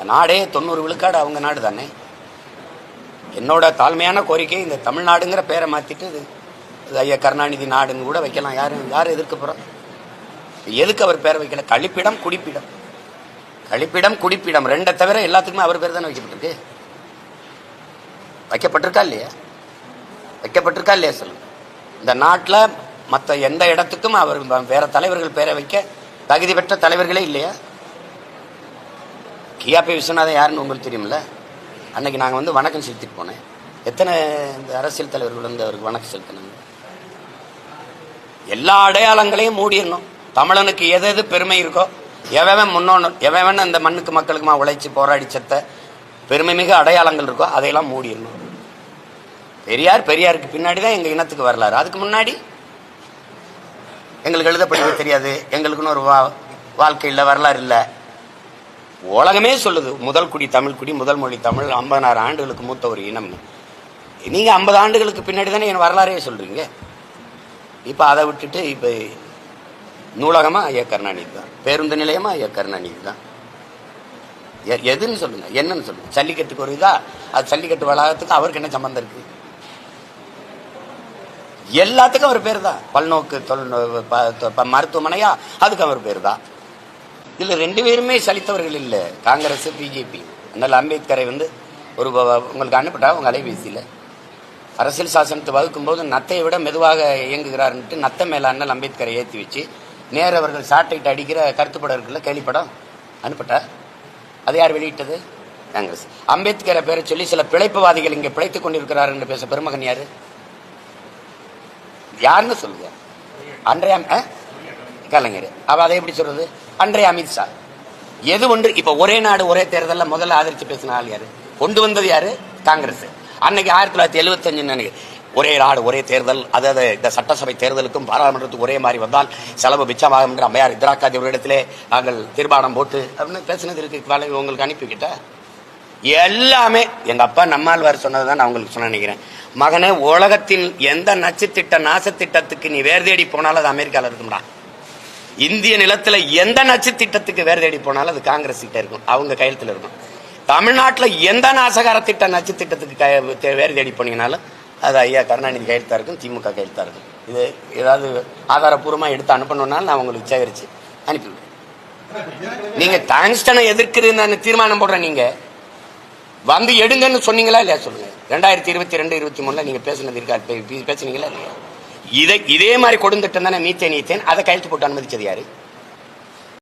இந்த நாடே தொண்ணூறு விழுக்காடு அவங்க நாடு தானே? என்னோட தாழ்மையான கோரிக்கை இந்த தமிழ்நாடுங்கிற பேரை மாற்றிட்டு இது ஐயா கருணாநிதி நாடுன்னு கூட வைக்கலாம். யாரும் யார் எதிர்க்க போறோம் எதுக்கு அவர் பேரை வைக்கல? கழிப்பிடம் குடிப்பிடம். கழிப்பிடம் குடிப்பிடம் ரெண்டை தவிர எல்லாத்துக்குமே அவர் பேர் தானே வைக்கப்பட்டிருக்கு. வைக்கப்பட்டிருக்கா இல்லையா? வைக்கப்பட்டிருக்கா இல்லையா சொல்லுங்க. இந்த நாட்டில் மற்ற எந்த இடத்துக்கும் அவர் வேற தலைவர்கள் பேரை வைக்க தகுதி பெற்ற தலைவர்களே இல்லையா? கியாபி விஸ்வநாதன் யாருன்னு உங்களுக்கு தெரியுமில்ல? அன்னைக்கு நாங்கள் வந்து வணக்கம் செலுத்திட்டு போனேன். எத்தனை இந்த அரசியல் தலைவர்கள் வந்து அவருக்கு வணக்கம் செலுத்தினாங்க எல்லா அடையாளங்களையும் மூடிடணும். தமிழனுக்கு எது எது பெருமை இருக்கோ எவன் முன்னோன்னு எவன் அந்த மண்ணுக்கு மக்களுக்குமா உழைச்சி போராடி செத்த பெருமை மிக அடையாளங்கள் இருக்கோ அதையெல்லாம் மூடிடணும். பெரியார் பெரியாருக்கு பின்னாடி தான் எங்கள் இனத்துக்கு வரலாறு. அதுக்கு முன்னாடி எங்களுக்கு எழுத படிக்க தெரியாது. எங்களுக்குன்னு ஒரு வா வாழ்க்கை இல்லை வரலாறு இல்லை. உலகமே சொல்லுது முதல் குடி தமிழ் குடி முதல் மொழி தமிழ் ஐம்பதாயிரம் ஆண்டுகளுக்கு மூத்த ஒரு இனம். நீங்கள் ஐம்பது ஆண்டுகளுக்கு பின்னாடி தானே என் வரலாறே சொல்கிறீங்க இப்போ அதை விட்டுட்டு இப்போ நூலகமாக ஐயா கருணாநிதி தான் பேருந்து நிலையமா ஐயா கருணாநிதி தான். எ- எதுன்னு சொல்லுங்க என்னன்னு சொல்லுங்க. ஜல்லிக்கட்டுக்கு ஒரு இதா அது ஜல்லிக்கட்டு வளாகத்துக்கு அவருக்கு என்ன சம்பந்தம் இருக்குது எல்லாத்துக்கும் அவர் பேர் தான். பல்நோக்கு தொல் ப- தொ- மருத்துவமனையா அதுக்கு அவர் பேர் தான். இதில் ரெண்டு பேருமே சலித்தவர்கள் இல்லை. Congress BJP. அதனால் அம்பேத்கரை வந்து ஒரு உங்களுக்கு அனுப்பிட்டா உங்கள் அலைபேசியில். அரசியல் சாசனத்தை வகுக்கும் போது நத்தையை விட மெதுவாக இயங்குகிறாருன்ட்டு நத்தை மேல அண்ணல் அம்பேத்கரை ஏற்றி வச்சு நேரு அவர்கள் சாட்டைட்டு அடிக்கிற கருத்துப்படம் இருக்குல்ல கேள்விப்படம் அனுப்பிட்டா? அது யார் வெளியிட்டது? காங்கிரஸ். அம்பேத்கரை பேரை சொல்லி சில பிழைப்புவாதிகள் இங்கே பிழைத்து கொண்டிருக்கிறார் என்று பேச பெருமகன் யார்? யாருன்னு சொல்லுங்க. அன்றைய ஆ? கலைஞர். அவள் அதை எப்படி சொல்கிறது அன்றைய அமித்ஷா எது ஒன்று? இப்ப ஒரே நாடு ஒரே தேர்தலில் முதல்ல ஆதரிச்சு பேசின ஆள் யாரு? கொண்டு வந்தது யாரு? காங்கிரஸ். அன்னைக்கு ஆயிரத்தி தொள்ளாயிரத்தி எழுபத்தஞ்சு நினைக்கிறேன் ஒரே நாடு ஒரே தேர்தல் அதாவது இந்த சட்டசபை தேர்தலுக்கும் பாராளுமன்றத்துக்கு ஒரே மாதிரி வந்தால் செலவு மிச்சமாகும் என்று அம்மையார் இந்திராக்காதி காந்தி அவரிடத்திலே நாங்கள் தீர்மானம் போட்டு அப்படின்னு பேசினது இருக்கு. உங்களுக்கு அனுப்பிக்கிட்ட. எல்லாமே எங்க அப்பா நம்மாழ்வார் சொன்னதுதான் நான் உங்களுக்கு சொன்ன நினைக்கிறேன். மகனே உலகத்தின் எந்த நச்சுத்திட்ட நாசத்திட்டத்துக்கு நீ வேர் தேடி போனாலும் அது அமெரிக்காவில் இருக்கும்டா. இந்திய நிலத்தில் எந்த நச்சு திட்டத்துக்கு வேறு தேடி போனாலும் அது காங்கிரஸ் கிட்ட இருக்கும். அவங்க கையெழுத்தில் இருக்கும். தமிழ்நாட்டில் எந்த நாசகார திட்ட நச்சு திட்டத்துக்கு கை- வேறு தேடி போனீங்கனாலும் அது ஐயா கருணாநிதி கையெழுத்தா இருக்கும் திமுக கையெழுத்தா இருக்கும். இது ஏதாவது ஆதாரபூர்வமாக எடுத்து அனுப்பணும்னாலும் நான் உங்களுக்கு சேகரித்து அனுப்பிவிடுவேன் நீங்கள் டாங்ஸ்டனை எதிர்க்கிறதுன்னு தீர்மானம் போடுறேன் நீங்கள் வந்து எடுங்கன்னு சொன்னீங்களா இல்லையா சொல்லுங்கள் ரெண்டாயிரத்தி இருபத்தி ரெண்டு இருபத்தி மூணில் நீங்கள் பேசுனது இருக்கா? பேசுனீங்களா இல்லையா? இதை இதே மாதிரி கொடுந்துட்டு தானே மீத்தேன் ஈத்தேன் அதை கையெழுத்து போட்டு அனுமதிச்சது யாரு?